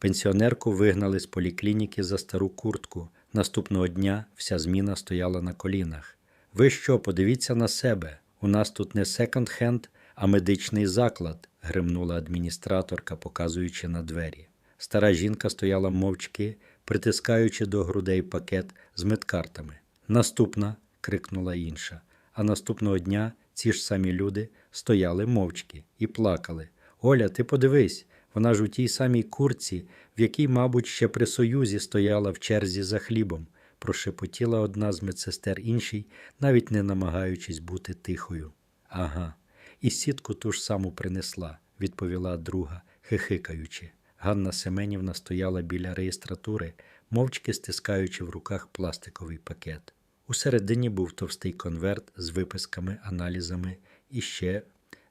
Пенсіонерку вигнали з поліклініки за стару куртку. Наступного дня вся зміна стояла на колінах. Ви що, подивіться на себе? У нас тут не секонд-хенд, а медичний заклад, гримнула адміністраторка, показуючи на двері. Стара жінка стояла мовчки, притискаючи до грудей пакет з медкартами. Наступна. крикнула інша. А наступного дня ці ж самі люди стояли мовчки і плакали. Оля, ти подивись, вона ж у тій самій курці, в якій, мабуть, ще при Союзі стояла в черзі за хлібом, прошепотіла одна з медсестер іншій, навіть не намагаючись бути тихою. Ага, і сітку ту ж саму принесла, відповіла друга, хихикаючи. Ганна Семенівна стояла біля реєстратури, мовчки стискаючи в руках пластиковий пакет. Усередині був товстий конверт з виписками, аналізами і ще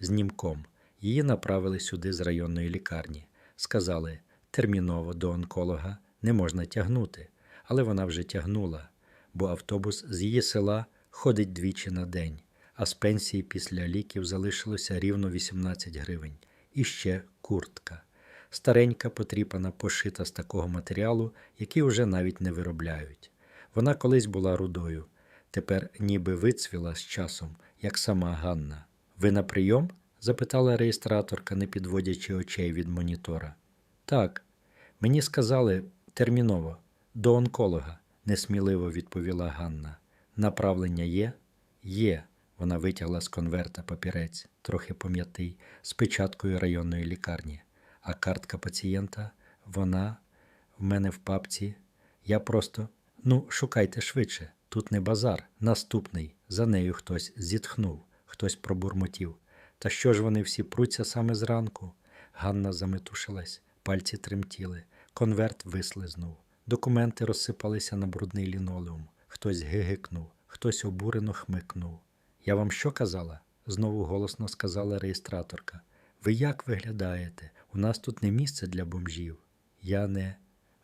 знімком. Її направили сюди з районної лікарні. Сказали, терміново до онколога не можна тягнути, але вона вже тягнула, бо автобус з її села ходить двічі на день, а з пенсії після ліків залишилося рівно 18 гривень. І ще куртка. Старенька, потріпана, пошита з такого матеріалу, який уже навіть не виробляють. Вона колись була рудою, тепер ніби вицвіла з часом, як сама Ганна. Ви на прийом? Запитала реєстраторка, не підводячи очей від монітора. Так, мені сказали терміново, до онколога, несміливо відповіла Ганна. Направлення є? Є. Вона витягла з конверта папірець, трохи пом'ятий, з печаткою районної лікарні. А картка пацієнта, вона в мене в папці. Я просто. Ну, шукайте швидше. Тут не базар. Наступний. За нею хтось зітхнув, хтось пробурмотів. Та що ж вони всі пруться саме зранку? Ганна заметушилась, пальці тремтіли, конверт вислизнув. Документи розсипалися на брудний лінолеум. Хтось гигикнув, хтось обурено хмикнув. Я вам що казала? знову голосно сказала реєстраторка. Ви як виглядаєте? У нас тут не місце для бомжів. Я не.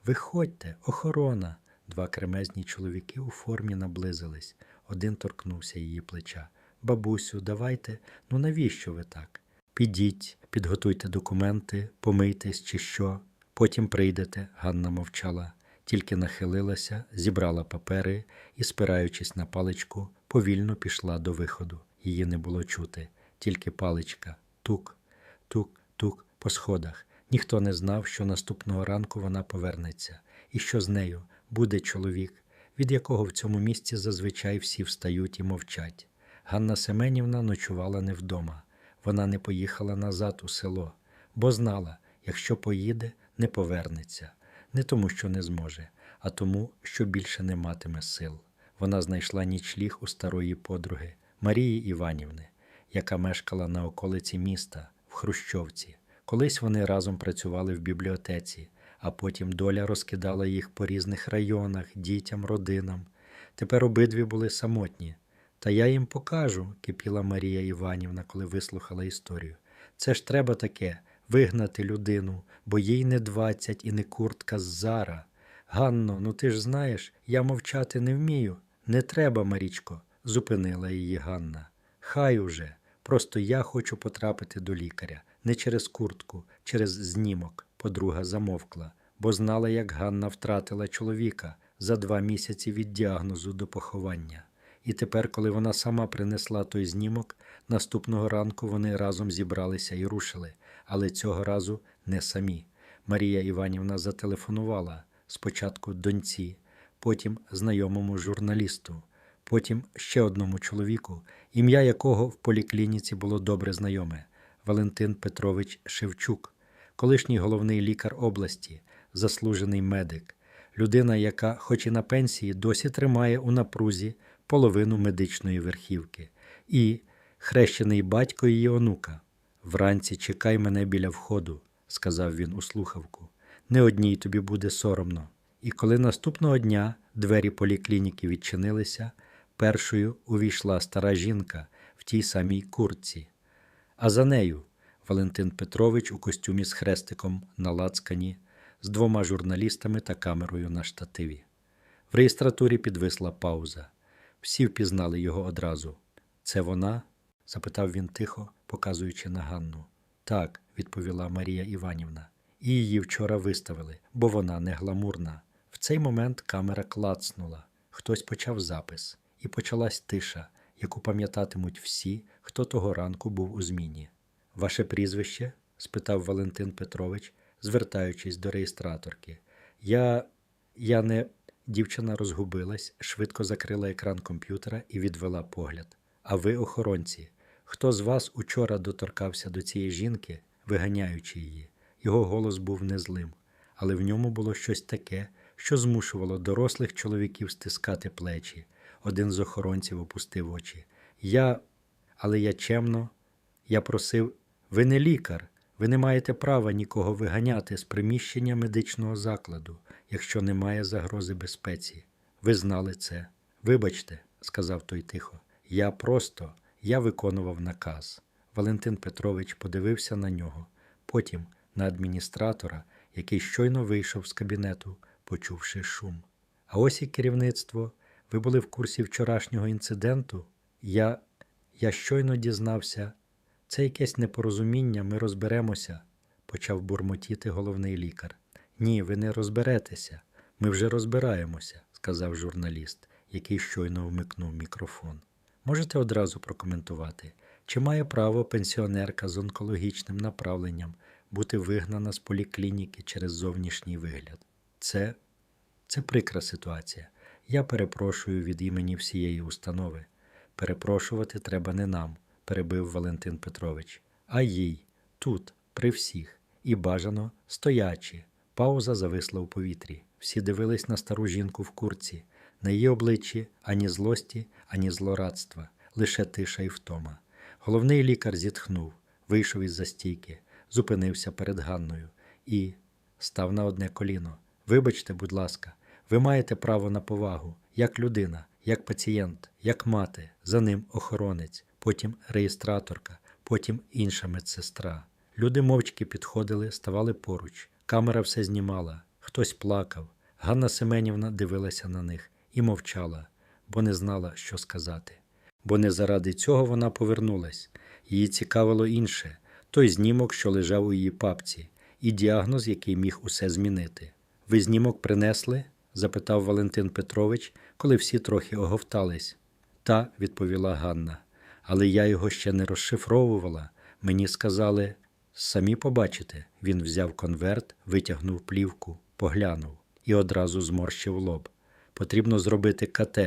Виходьте, охорона. Два кремезні чоловіки у формі наблизились. Один торкнувся її плеча. Бабусю, давайте, ну навіщо ви так? Підіть, підготуйте документи, помийтесь чи що. Потім прийдете, Ганна мовчала, тільки нахилилася, зібрала папери і, спираючись на паличку, повільно пішла до виходу. Її не було чути, тільки паличка, тук, тук, тук по сходах. Ніхто не знав, що наступного ранку вона повернеться, і що з нею буде чоловік, від якого в цьому місці зазвичай всі встають і мовчать. Ганна Семенівна ночувала не вдома. Вона не поїхала назад у село, бо знала, якщо поїде, не повернеться, не тому, що не зможе, а тому, що більше не матиме сил. Вона знайшла нічліг у старої подруги Марії Іванівни, яка мешкала на околиці міста в Хрущовці. Колись вони разом працювали в бібліотеці, а потім доля розкидала їх по різних районах, дітям, родинам. Тепер обидві були самотні. Та я їм покажу, кипіла Марія Іванівна, коли вислухала історію. Це ж треба таке вигнати людину, бо їй не двадцять і не куртка з зара. Ганно, ну ти ж знаєш, я мовчати не вмію. Не треба, Марічко, зупинила її Ганна. Хай уже. Просто я хочу потрапити до лікаря, не через куртку, через знімок. Подруга замовкла, бо знала, як Ганна втратила чоловіка за два місяці від діагнозу до поховання. І тепер, коли вона сама принесла той знімок, наступного ранку вони разом зібралися і рушили, але цього разу не самі. Марія Іванівна зателефонувала спочатку доньці, потім знайомому журналісту, потім ще одному чоловіку, ім'я якого в поліклініці було добре знайоме Валентин Петрович Шевчук, колишній головний лікар області, заслужений медик, людина, яка, хоч і на пенсії, досі тримає у напрузі половину медичної верхівки, і хрещений батько її онука. Вранці чекай мене біля входу, сказав він у слухавку. Не одній тобі буде соромно. І коли наступного дня двері поліклініки відчинилися, першою увійшла стара жінка в тій самій куртці. А за нею Валентин Петрович у костюмі з хрестиком на лацкані, з двома журналістами та камерою на штативі. В реєстратурі підвисла пауза. Всі впізнали його одразу. Це вона? запитав він тихо, показуючи на Ганну. Так, відповіла Марія Іванівна. і її вчора виставили, бо вона не гламурна. В цей момент камера клацнула, хтось почав запис, і почалась тиша, яку пам'ятатимуть всі, хто того ранку був у зміні. Ваше прізвище? спитав Валентин Петрович, звертаючись до реєстраторки. Я. я не. Дівчина розгубилась, швидко закрила екран комп'ютера і відвела погляд. А ви, охоронці, хто з вас учора доторкався до цієї жінки, виганяючи її? Його голос був незлим, але в ньому було щось таке, що змушувало дорослих чоловіків стискати плечі. Один з охоронців опустив очі. Я, але я чемно, я просив, ви не лікар, ви не маєте права нікого виганяти з приміщення медичного закладу, якщо немає загрози безпеці. Ви знали це. Вибачте, сказав той тихо. Я просто, я виконував наказ. Валентин Петрович подивився на нього, потім на адміністратора, який щойно вийшов з кабінету, почувши шум. А ось і керівництво. Ви були в курсі вчорашнього інциденту? Я. Я щойно дізнався. Це якесь непорозуміння, ми розберемося, почав бурмотіти головний лікар. Ні, ви не розберетеся. Ми вже розбираємося, сказав журналіст, який щойно вмикнув мікрофон. Можете одразу прокоментувати, чи має право пенсіонерка з онкологічним направленням бути вигнана з поліклініки через зовнішній вигляд? Це, це прикра ситуація. Я перепрошую від імені всієї установи. Перепрошувати треба не нам, перебив Валентин Петрович, а їй, тут, при всіх, і бажано стоячи. Пауза зависла у повітрі. Всі дивились на стару жінку в курці. На її обличчі ані злості, ані злорадства, лише тиша і втома. Головний лікар зітхнув, вийшов із застійки, зупинився перед Ганною і став на одне коліно. Вибачте, будь ласка, ви маєте право на повагу, як людина, як пацієнт, як мати, за ним охоронець, потім реєстраторка, потім інша медсестра. Люди мовчки підходили, ставали поруч. Камера все знімала, хтось плакав. Ганна Семенівна дивилася на них і мовчала, бо не знала, що сказати. Бо не заради цього вона повернулась. Її цікавило інше той знімок, що лежав у її папці, і діагноз, який міг усе змінити. Ви знімок принесли? запитав Валентин Петрович, коли всі трохи оговтались. Та, відповіла Ганна, але я його ще не розшифровувала. Мені сказали, самі побачите. Він взяв конверт, витягнув плівку, поглянув і одразу зморщив лоб. Потрібно зробити КТ.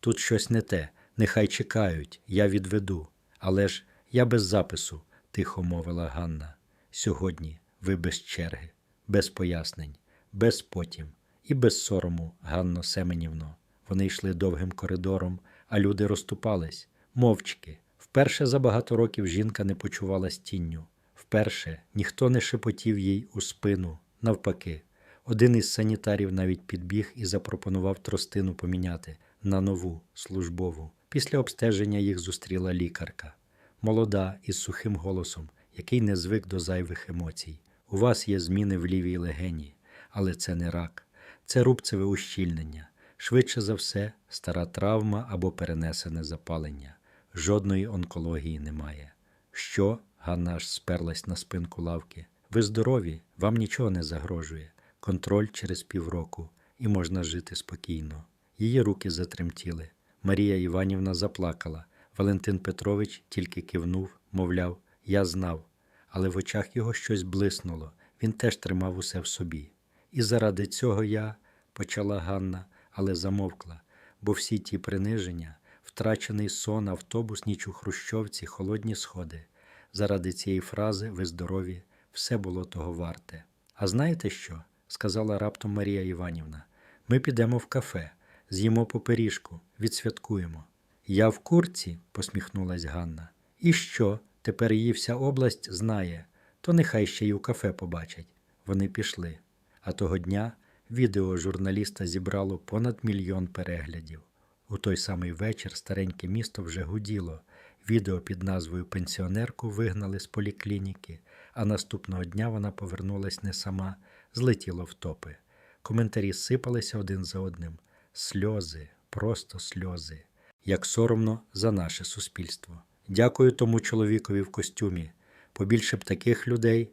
Тут щось не те. Нехай чекають, я відведу. Але ж я без запису, тихо мовила Ганна. Сьогодні ви без черги, без пояснень, без потім і без сорому, Ганно Семенівно. Вони йшли довгим коридором, а люди розступались, мовчки. Вперше за багато років жінка не почувалась тінню. Вперше ніхто не шепотів їй у спину, навпаки. Один із санітарів навіть підбіг і запропонував тростину поміняти на нову службову. Після обстеження їх зустріла лікарка, молода із сухим голосом, який не звик до зайвих емоцій. У вас є зміни в лівій легені, але це не рак, це рубцеве ущільнення. Швидше за все, стара травма або перенесене запалення. Жодної онкології немає. Що? Ганна аж сперлась на спинку лавки. Ви здорові, вам нічого не загрожує. Контроль через півроку, і можна жити спокійно. Її руки затремтіли. Марія Іванівна заплакала. Валентин Петрович тільки кивнув, мовляв, я знав, але в очах його щось блиснуло. Він теж тримав усе в собі. І заради цього я, почала Ганна, але замовкла, бо всі ті приниження, втрачений сон, автобус, ніч у Хрущовці, холодні сходи. Заради цієї фрази ви здорові, все було того варте. А знаєте що? сказала раптом Марія Іванівна. Ми підемо в кафе, з'їмо по пиріжку, відсвяткуємо. Я в курці, посміхнулась Ганна. І що? Тепер її вся область знає, то нехай ще й у кафе побачать. Вони пішли. А того дня відео журналіста зібрало понад мільйон переглядів. У той самий вечір стареньке місто вже гуділо. Відео під назвою Пенсіонерку вигнали з поліклініки, а наступного дня вона повернулась не сама, злетіло в топи. Коментарі сипалися один за одним. Сльози, просто сльози. Як соромно за наше суспільство. Дякую тому чоловікові в костюмі. Побільше б таких людей.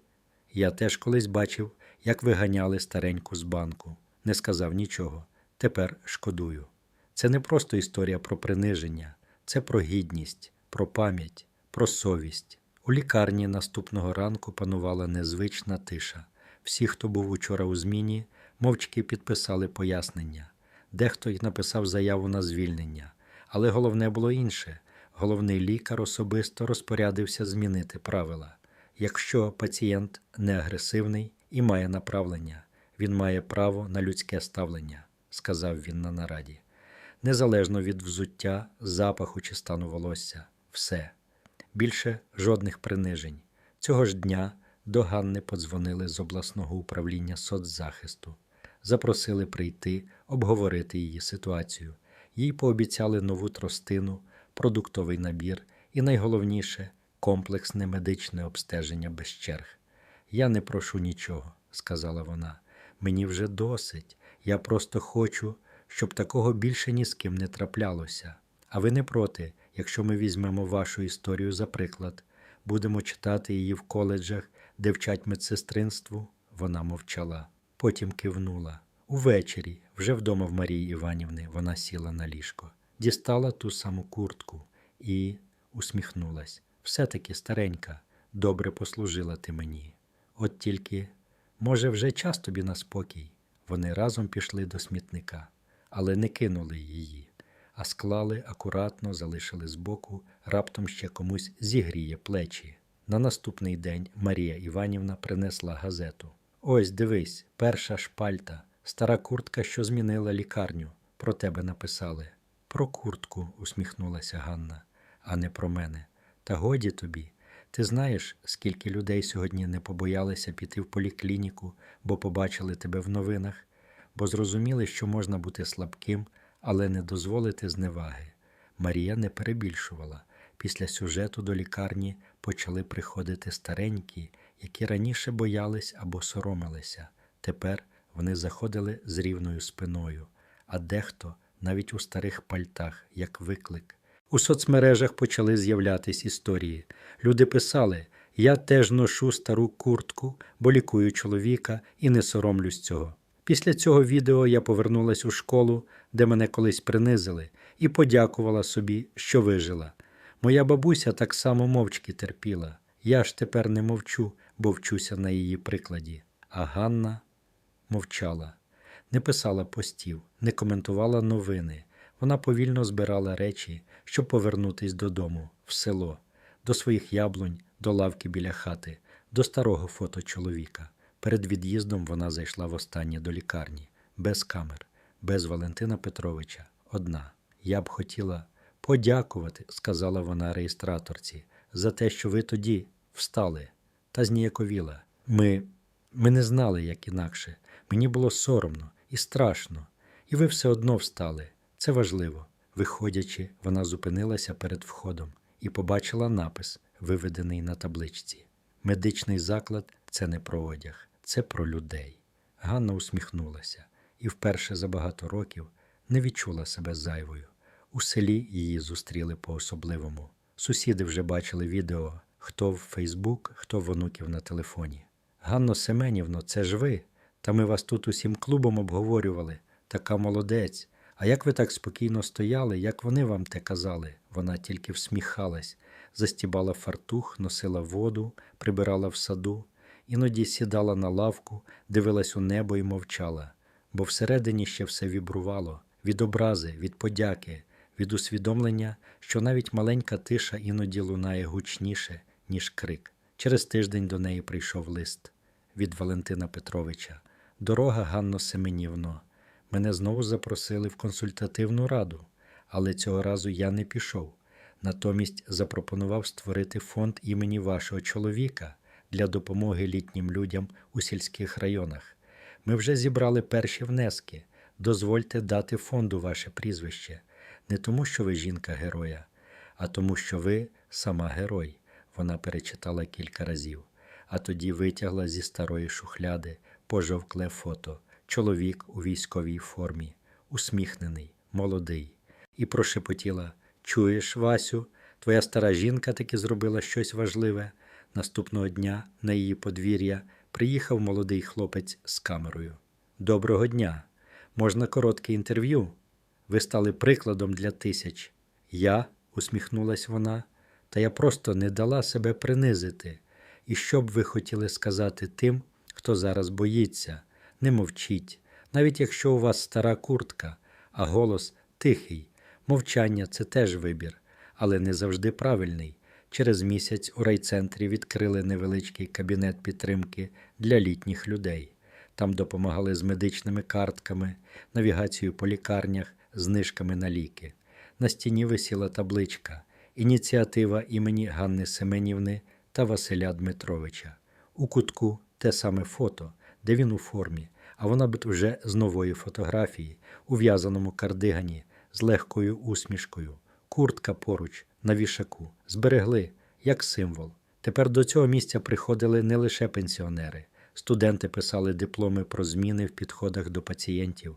Я теж колись бачив, як виганяли стареньку з банку. Не сказав нічого. Тепер шкодую. Це не просто історія про приниження, це про гідність, про пам'ять, про совість. У лікарні наступного ранку панувала незвична тиша. Всі, хто був учора у зміні, мовчки підписали пояснення. Дехто й написав заяву на звільнення. Але головне було інше. Головний лікар особисто розпорядився змінити правила. Якщо пацієнт не агресивний і має направлення, він має право на людське ставлення, сказав він на нараді. Незалежно від взуття, запаху чи стану волосся, все. Більше жодних принижень. Цього ж дня до Ганни подзвонили з обласного управління соцзахисту. Запросили прийти, обговорити її ситуацію. Їй пообіцяли нову тростину, продуктовий набір і найголовніше комплексне медичне обстеження без черг. Я не прошу нічого, сказала вона. Мені вже досить. Я просто хочу, щоб такого більше ні з ким не траплялося. А ви не проти, якщо ми візьмемо вашу історію за приклад, будемо читати її в коледжах, де вчать медсестринству. Вона мовчала, потім кивнула. Увечері, вже вдома в Марії Іванівни, вона сіла на ліжко, дістала ту саму куртку і усміхнулась. Все-таки старенька, добре послужила ти мені. От тільки, може, вже час тобі на спокій. Вони разом пішли до смітника, але не кинули її, а склали акуратно, залишили збоку, раптом ще комусь зігріє плечі. На наступний день Марія Іванівна принесла газету. Ось дивись, перша шпальта, стара куртка, що змінила лікарню. Про тебе написали. Про куртку, усміхнулася Ганна, а не про мене. Та годі тобі. Ти знаєш, скільки людей сьогодні не побоялися піти в поліклініку, бо побачили тебе в новинах, бо зрозуміли, що можна бути слабким, але не дозволити зневаги. Марія не перебільшувала. Після сюжету до лікарні почали приходити старенькі, які раніше боялись або соромилися. Тепер вони заходили з рівною спиною, а дехто навіть у старих пальтах, як виклик. У соцмережах почали з'являтись історії. Люди писали: Я теж ношу стару куртку, бо лікую чоловіка і не соромлюсь цього. Після цього відео я повернулась у школу, де мене колись принизили, і подякувала собі, що вижила. Моя бабуся так само мовчки терпіла. Я ж тепер не мовчу, бо вчуся на її прикладі. А Ганна мовчала, не писала постів, не коментувала новини. Вона повільно збирала речі, щоб повернутись додому, в село, до своїх яблунь, до лавки біля хати, до старого фото чоловіка. Перед від'їздом вона зайшла востаннє до лікарні, без камер, без Валентина Петровича, одна. Я б хотіла подякувати, сказала вона реєстраторці, за те, що ви тоді встали та зніяковіла. Ми, ми не знали, як інакше. Мені було соромно і страшно, і ви все одно встали. Це важливо. Виходячи, вона зупинилася перед входом і побачила напис, виведений на табличці. Медичний заклад це не про одяг, це про людей. Ганна усміхнулася і вперше за багато років не відчула себе зайвою. У селі її зустріли по-особливому. Сусіди вже бачили відео, хто в Фейсбук, хто в онуків на телефоні. Ганно Семенівно, це ж ви. Та ми вас тут усім клубом обговорювали. Така молодець. А як ви так спокійно стояли, як вони вам те казали? Вона тільки всміхалась, застібала фартух, носила воду, прибирала в саду, іноді сідала на лавку, дивилась у небо і мовчала, бо всередині ще все вібрувало від образи, від подяки, від усвідомлення, що навіть маленька тиша іноді лунає гучніше, ніж крик. Через тиждень до неї прийшов лист від Валентина Петровича. Дорога Ганно Семенівно. Мене знову запросили в консультативну раду, але цього разу я не пішов. Натомість запропонував створити фонд імені вашого чоловіка для допомоги літнім людям у сільських районах. Ми вже зібрали перші внески. Дозвольте дати фонду ваше прізвище, не тому, що ви жінка героя, а тому, що ви сама герой. Вона перечитала кілька разів, а тоді витягла зі старої шухляди пожовкле фото чоловік у військовій формі, усміхнений, молодий, і прошепотіла: Чуєш, Васю, твоя стара жінка таки зробила щось важливе. Наступного дня на її подвір'я приїхав молодий хлопець з камерою. Доброго дня. Можна коротке інтерв'ю? Ви стали прикладом для тисяч. Я, усміхнулась вона, та я просто не дала себе принизити. І що б ви хотіли сказати тим, хто зараз боїться, не мовчіть, навіть якщо у вас стара куртка, а голос тихий. Мовчання це теж вибір, але не завжди правильний. Через місяць у райцентрі відкрили невеличкий кабінет підтримки для літніх людей. Там допомагали з медичними картками, навігацією по лікарнях, знижками на ліки. На стіні висіла табличка Ініціатива імені Ганни Семенівни та Василя Дмитровича. У кутку те саме фото, де він у формі, а вона б вже з нової фотографії, у в'язаному кардигані, з легкою усмішкою, куртка поруч, на вішаку, зберегли, як символ. Тепер до цього місця приходили не лише пенсіонери. Студенти писали дипломи про зміни в підходах до пацієнтів,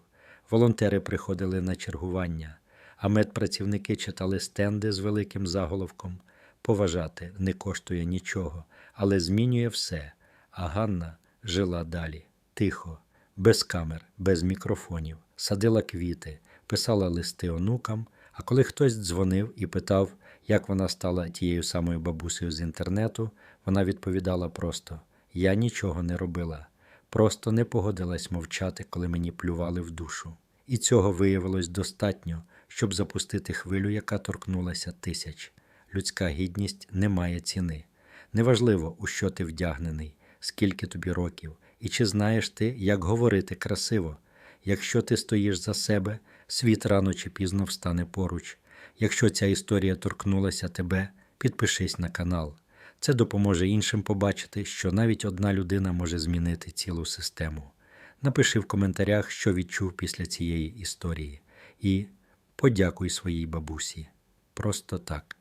волонтери приходили на чергування, а медпрацівники читали стенди з великим заголовком Поважати не коштує нічого, але змінює все. А Ганна жила далі, тихо, без камер, без мікрофонів, садила квіти, писала листи онукам. А коли хтось дзвонив і питав, як вона стала тією самою бабусею з інтернету, вона відповідала просто: Я нічого не робила, просто не погодилась мовчати, коли мені плювали в душу. І цього виявилось достатньо, щоб запустити хвилю, яка торкнулася тисяч. Людська гідність не має ціни. Неважливо, у що ти вдягнений, скільки тобі років, і чи знаєш ти, як говорити красиво. Якщо ти стоїш за себе, світ рано чи пізно встане поруч. Якщо ця історія торкнулася тебе, підпишись на канал. Це допоможе іншим побачити, що навіть одна людина може змінити цілу систему. Напиши в коментарях, що відчув після цієї історії, і подякуй своїй бабусі. Просто так.